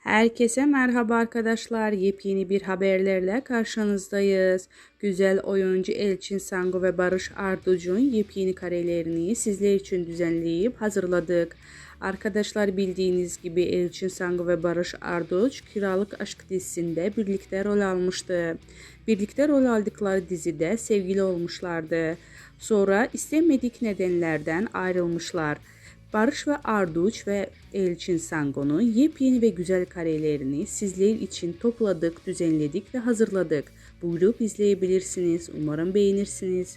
Herkese merhaba arkadaşlar. Yepyeni bir haberlerle karşınızdayız. Güzel oyuncu Elçin Sango ve Barış Arduç'un yepyeni karelerini sizler için düzenleyip hazırladık. Arkadaşlar bildiğiniz gibi Elçin Sango ve Barış Arduç Kiralık Aşk dizisinde birlikte rol almıştı. Birlikte rol aldıkları dizide sevgili olmuşlardı. Sonra istemedik nedenlerden ayrılmışlar. Barış ve Arduç ve Elçin Sango'nun yepyeni ve güzel karelerini sizler için topladık, düzenledik ve hazırladık. Buyurup izleyebilirsiniz. Umarım beğenirsiniz.